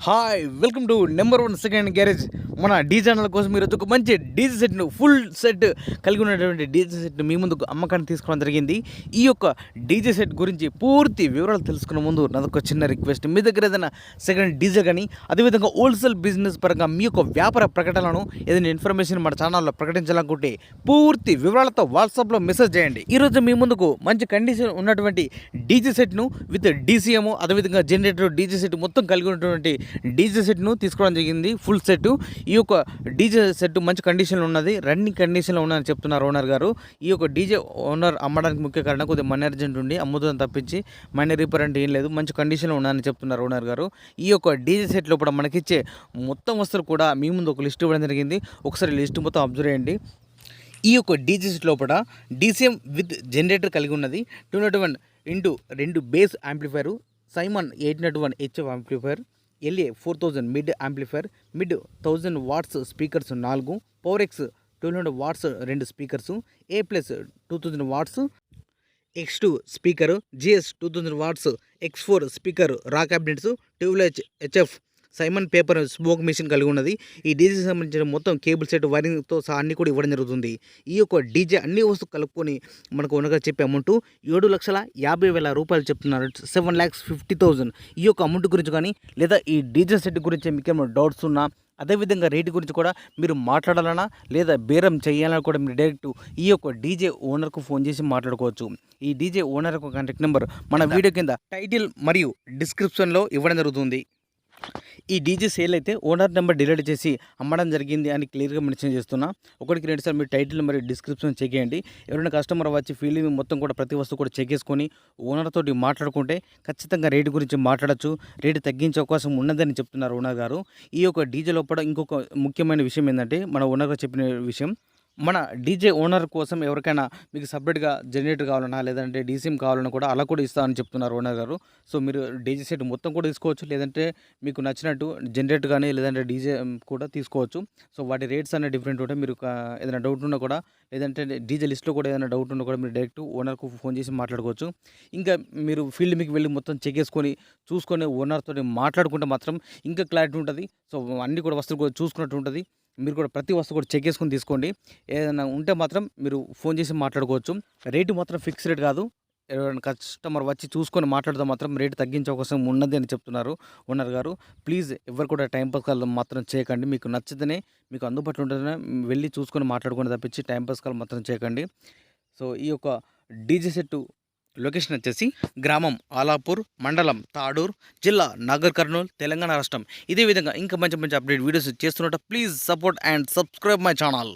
Hi welcome to number one second garage మన డీ కోసం మీరు ఒక మంచి డీజే సెట్ను ఫుల్ సెట్ కలిగి ఉన్నటువంటి డీజే సెట్ను మీ ముందుకు అమ్మకాన్ని తీసుకోవడం జరిగింది. ఈ యొక్క డీజే సెట్ గురించి పూర్తి వివరాలు తెలుసుకునే ముందు నాదొక చిన్న రిక్వెస్ట్ మీ దగ్గర ఏదైనా సెకండ్ డీజే కానీ అదేవిధంగా హోల్సేల్ బిజినెస్ పరంగా మీ యొక్క వ్యాపార ప్రకటనలను ఏదైనా ఇన్ఫర్మేషన్ మన ఛానల్లో ప్రకటించాలనుకుంటే పూర్తి వివరాలతో వాట్సాప్లో మెసేజ్ చేయండి. ఈరోజు మీ ముందుకు మంచి కండిషన్ ఉన్నటువంటి డీజే సెట్ను విత్ డీసీఎం అదేవిధంగా జనరేటర్ డీజే సెట్ మొత్తం కలిగి ఉన్నటువంటి డీజే సెట్ను తీసుకోవడం జరిగింది. ఫుల్ సెట్ ఈ యొక్క డీజే సెట్ మంచి కండిషన్లో ఉన్నది రన్నింగ్ కండిషన్లో ఉన్నదని చెప్తున్నారు ఓనర్ గారు. ఈ యొక్క డీజే ఓనర్ అమ్మడానికి ముఖ్య కారణం కొద్దిగా మనీ అర్జెంట్ ఉండి అమ్ముతుందని తప్పించి మనీ రిపేర్ అంటే ఏం లేదు మంచి కండిషన్లో ఉన్నదని చెప్తున్నారు ఓనర్ గారు. ఈ యొక్క డీజే సెట్లో కూడా మనకిచ్చే మొత్తం వస్తువులు కూడా మీ ముందు ఒక లిస్ట్ ఇవ్వడం జరిగింది. ఒకసారి లిస్ట్ మొత్తం అబ్జర్వ్ చేయండి. ఈ యొక్క డీజే సెట్ లోపల డీసీఎం విత్ జనరేటర్ కలిగి ఉన్నది. టూ నాట్ వన్ ఇంటూ రెండు bass amplifier Simon eight not one HF amplifier LA four thousand mid amplifier mid thousand watts speakers నాలుగు power X twelve hundred watts రెండు speakers A plus two thousand watts X two speaker GS two thousand watts X four speaker raw cabinets ట్యూబ్లెచ్ HF Simon paper smoke machine కలిగి ఉన్నది. ఈ DJ సంబంధించిన మొత్తం cable set వైరింగ్తో సహా అన్ని కూడా ఇవ్వడం జరుగుతుంది. ఈ యొక్క డీజే అన్ని వస్తువులు కలుపుకొని మనకు ఉన్నగా చెప్పే అమౌంట్ ఏడు లక్షల యాభై వేల రూపాయలు చెప్తున్నారు. సెవెన్ ల్యాక్స్ ఫిఫ్టీ థౌజండ్ ఈ యొక్క అమౌంట్ గురించి కానీ లేదా ఈ డీజే సెట్ గురించి మీకు ఏమైనా డౌట్స్ ఉన్నా అదేవిధంగా రేటు గురించి కూడా మీరు మాట్లాడాలన్నా లేదా బేరం చేయాలన్నా కూడా మీరు డైరెక్ట్ ఈ యొక్క డీజే ఓనర్కు ఫోన్ చేసి మాట్లాడుకోవచ్చు. ఈ డీజే ఓనర్ యొక్క కాంటాక్ట్ నెంబర్ మన వీడియో కింద టైటిల్ మరియు డిస్క్రిప్షన్లో ఇవ్వడం జరుగుతుంది. ఈ డీజే సేల్ అయితే ఓనర్ నెంబర్ డిలీట్ చేసి అమ్మడం జరిగింది అని క్లియర్గా మెన్షన్ చేస్తున్నా. ఒకటికి రెండు సార్ మీరు టైటిల్ మరియు డిస్క్రిప్షన్ చెక్ చేయండి. ఎవరైనా కస్టమర్ వచ్చి ఫీలింగ్ మొత్తం కూడా ప్రతి వస్తువు కూడా చెక్ చేసుకొని ఓనర్ తోటి మాట్లాడుకుంటే ఖచ్చితంగా రేటు గురించి మాట్లాడచ్చు. రేటు తగ్గించే అవకాశం ఉన్నదని చెప్తున్నారు ఓనర్ గారు. ఈ యొక్క డీజే లోపల ఇంకొక ముఖ్యమైన విషయం ఏంటంటే మన ఓనర్ చెప్పిన విషయం. మన డీజే ఓనర్ కోసం ఎవరికైనా మీకు సపరేట్గా జనరేటర్ కావాలన్నా లేదంటే డీసీఎం కావాలన్నా కూడా అలా కూడా ఇస్తామని చెప్తున్నారు ఓనర్ గారు. సో మీరు డీజే సెట్ మొత్తం కూడా తీసుకోవచ్చు లేదంటే మీకు నచ్చినట్టు జనరేటర్ కానీ లేదంటే డీజే కూడా తీసుకోవచ్చు. సో వాటి రేట్స్ అనేవి డిఫరెంట్ ఉంటాయి. మీరు ఏదైనా డౌట్ ఉన్నా కూడా లేదంటే డీజే లిస్ట్లో కూడా ఏదైనా డౌట్ ఉన్నా కూడా మీరు డైరెక్ట్ ఓనర్కు ఫోన్ చేసి మాట్లాడుకోవచ్చు. ఇంకా మీరు ఫీల్డ్ మీకు వెళ్ళి మొత్తం చెక్ చేసుకొని చూసుకొని ఓనర్తో మాట్లాడుకుంటే మాత్రం ఇంకా క్లారిటీ ఉంటుంది. సో అన్నీ కూడా వస్తువులు కూడా చూసుకున్నట్టు ఉంటుంది. మీరు కూడా ప్రతి వస్తువు కూడా చెక్ చేసుకొని తీసుకోండి. ఏదైనా ఉంటే మాత్రం మీరు ఫోన్ చేసి మాట్లాడుకోవచ్చు. రేటు మాత్రం ఫిక్స్ రేట్ కాదు. ఎవరైనా కస్టమర్ వచ్చి చూసుకొని మాట్లాడితే మాత్రం రేటు తగ్గించే అవకాశం ఉన్నది అని చెప్తున్నారు ఓనర్ గారు. ప్లీజ్ ఎవరు కూడా టైం పాస్ కాల్ మాత్రం చేయకండి. మీకు నచ్చితేనే మీకు అందుబాటులో ఉంటేనే వెళ్ళి చూసుకొని మాట్లాడుకొని తప్పించి టైం పాస్ కాల్ మాత్రం చేయకండి. సో ఈ యొక్క డీజే సెట్ లొకేషన్ వచ్చేసి గ్రామం ఆలాపూర్ మండలం తాడూర్ జిల్లా నాగర్ కర్నూల్ తెలంగాణ రాష్ట్రం. ఇదే విధంగా ఇంకా మంచి మంచి అప్డేట్ వీడియోస్ చేస్తున్నట్టు please support and subscribe my channel